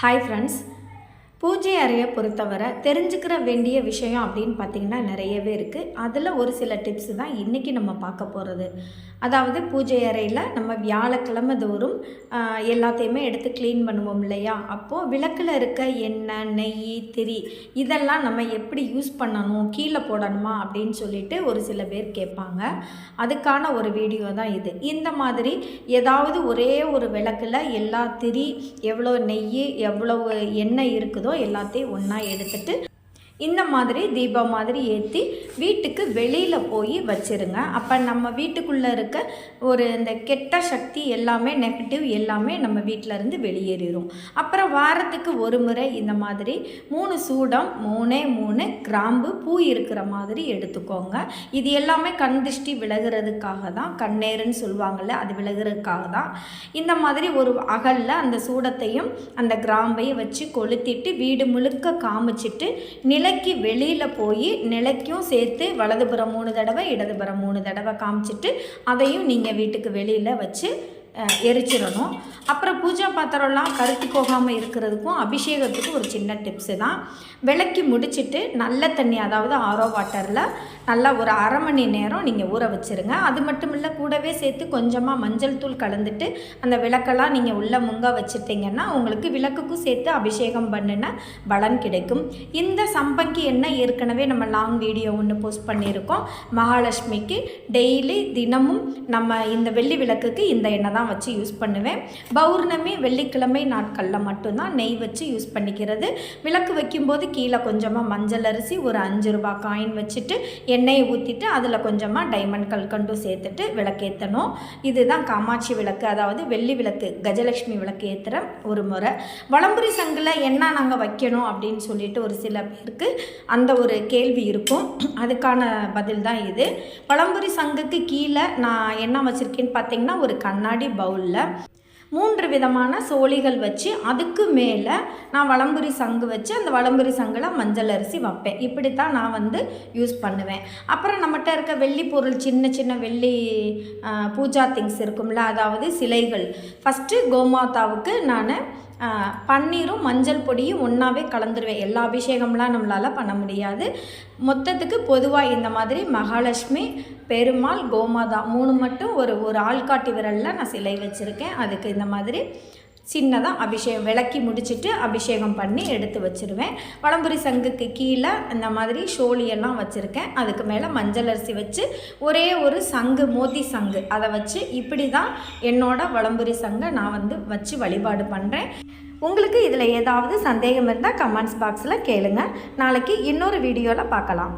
Hi friends பூஜை அறையை பொறுத்தவரை தெரிஞ்சுக்கிற வேண்டிய விஷயம் அப்படின்னு பார்த்தீங்கன்னா நிறையவே இருக்குது அதில் ஒரு சில டிப்ஸ் தான் இன்றைக்கி நம்ம பார்க்க போகிறது அதாவது பூஜை அறையில் நம்ம வியாழக்கிழமை தோறும் எல்லாத்தையுமே எடுத்து க்ளீன் பண்ணுவோம் இல்லையா? அப்போது விளக்கில் இருக்க எண்ணெய் நெய் திரி இதெல்லாம் நம்ம எப்படி யூஸ் பண்ணணும் கீழே போடணுமா அப்படின்னு சொல்லிட்டு ஒரு சில பேர் கேட்பாங்க. அதுக்கான ஒரு வீடியோ தான் இது. இந்த மாதிரி ஏதாவது ஒரே ஒரு விளக்கில் எல்லா திரி எவ்வளோ நெய் எவ்வளவு எண்ணெய் இருக்குதோ எல்லாத்தையும் ஒன்றா எடுத்துட்டு இந்த மாதிரி தீபம் மாதிரி ஏற்றி வீட்டுக்கு வெளியில் போய் வச்சுருங்க. அப்போ நம்ம வீட்டுக்குள்ளே இருக்க ஒரு இந்த கெட்ட சக்தி எல்லாமே நெகட்டிவ் எல்லாமே நம்ம வீட்டில் இருந்து வெளியேறிடும் அப்புறம் வாரத்துக்கு ஒரு முறை இந்த மாதிரி மூணு சூடம் மூணே மூணு கிராம்பு பூ இருக்கிற மாதிரி எடுத்துக்கோங்க. இது எல்லாமே கண் திருஷ்டி விலகிறதுக்காக தான் கண்ணேருன்னு சொல்லுவாங்கள்ல அது விலகிறதுக்காக தான். இந்த மாதிரி ஒரு அகலில் அந்த சூடத்தையும் அந்த கிராம்பையும் வச்சு கொளுத்திட்டு வீடு முழுக்க காமிச்சிட்டு நிலைக்கு வெளியில் போய் நிலைக்கும் சேர்த்து வலதுபுறம் மூணு தடவை இடதுபுறம் மூணு தடவை காமிச்சிட்டு அதையும் நீங்கள் வீட்டுக்கு வெளியில் வச்சு எரிச்சிடணும். அப்புறம் பூஜா பாத்திரம்லாம் கருத்து போகாமல் இருக்கிறதுக்கும் அபிஷேகத்துக்கும் ஒரு சின்ன டிப்ஸு தான். விளக்கி முடிச்சுட்டு நல்ல தண்ணி அதாவது ஆரோ வாட்டரில் நல்லா ஒரு அரை மணி நேரம் நீங்கள் ஊற வச்சுருங்க. அது மட்டும் இல்லை கூடவே சேர்த்து கொஞ்சமாக மஞ்சள் தூள் கலந்துட்டு அந்த விளக்கெல்லாம் நீங்கள் உள்ளே முங்க வச்சுட்டிங்கன்னா உங்களுக்கு விளக்குக்கும் சேர்த்து அபிஷேகம் பண்ணின பலன் கிடைக்கும். இந்த சம்பங்கி எண்ணெய் ஏற்கனவே நம்ம லாங் வீடியோ ஒன்று போஸ்ட் பண்ணியிருக்கோம். மகாலட்சுமிக்கு டெய்லி தினமும் நம்ம இந்த வெள்ளி விளக்குக்கு இந்த எண்ணெய் தான் வச்சு யூஸ் பண்ணுவேன். பௌர்ணமி வெள்ளிக்கிழமை நாட்களில் மட்டும்தான் நெய் வச்சு யூஸ் பண்ணிக்கிறது. விளக்கு வைக்கும்போது கீழே கொஞ்சமாக மஞ்சள் அரிசி ஒரு அஞ்சு ரூபா காயின் வச்சுட்டு எண்ணெயை ஊற்றிட்டு அதில் கொஞ்சமாக டைமண்ட் கல்கண்டும் சேர்த்துட்டு விளக்கேற்றணும் இதுதான் காமாட்சி விளக்கு அதாவது வெள்ளி விளக்கு கஜலட்சுமி விளக்கு ஏற்றுற ஒரு முறை. வளம்புரி சங்கில் என்ன நாங்கள் வைக்கணும் அப்படின்னு சொல்லிட்டு ஒரு சில பேருக்கு அந்த ஒரு கேள்வி இருக்கும். அதுக்கான பதில் தான் இது. பழம்புரி சங்குக்கு கீழே நான் என்ன வச்சுருக்கேன்னு பார்த்தீங்கன்னா ஒரு கண்ணாடி பவுலில் மூன்று விதமான சோழிகள் வச்சு அதுக்கு மேலே நான் வளம்புரி சங்கு வச்சு அந்த வளம்புரி சங்கில் மஞ்சள் அரிசி வைப்பேன். இப்படித்தான் நான் வந்து யூஸ் பண்ணுவேன். அப்புறம் நம்மகிட்ட இருக்க வெள்ளி பொருள் சின்ன சின்ன வெள்ளி பூஜா திங்ஸ் இருக்கும்ல அதாவது சிலைகள். ஃபஸ்ட்டு கோமாதாவுக்கு நான் பன்னீரும் மஞ்சள் பொடியும் ஒன்றாவே கலந்துருவேன். எல்லா அபிஷேகம்லாம் நம்மளால் பண்ண முடியாது. மொத்தத்துக்கு பொதுவாக இந்த மாதிரி மகாலட்சுமி பெருமாள் கோமாதா மூணு மட்டும் ஒரு ஒரு ஆள்காட்டி விரலில் நான் சிலை வச்சுருக்கேன். அதுக்கு இந்த மாதிரி சின்னதாக அபிஷேகம் விளக்கி முடிச்சுட்டு அபிஷேகம் பண்ணி எடுத்து வச்சுருவேன். வலம்புரி சங்குக்கு கீழே இந்த மாதிரி ஷோலியெல்லாம் வச்சுருக்கேன். அதுக்கு மேலே மஞ்சள் அரிசி வச்சு ஒரே ஒரு சங்கு மோதி சங்கு. அதை வச்சு இப்படி தான் என்னோட வலம்புரி சங்கை நான் வந்து வச்சு வழிபாடு பண்ணுறேன் உங்களுக்கு இதில் ஏதாவது சந்தேகம் இருந்தால் கமெண்ட்ஸ் பாக்ஸில் கேளுங்கள் நாளைக்கு இன்னொரு வீடியோவில் பார்க்கலாம்.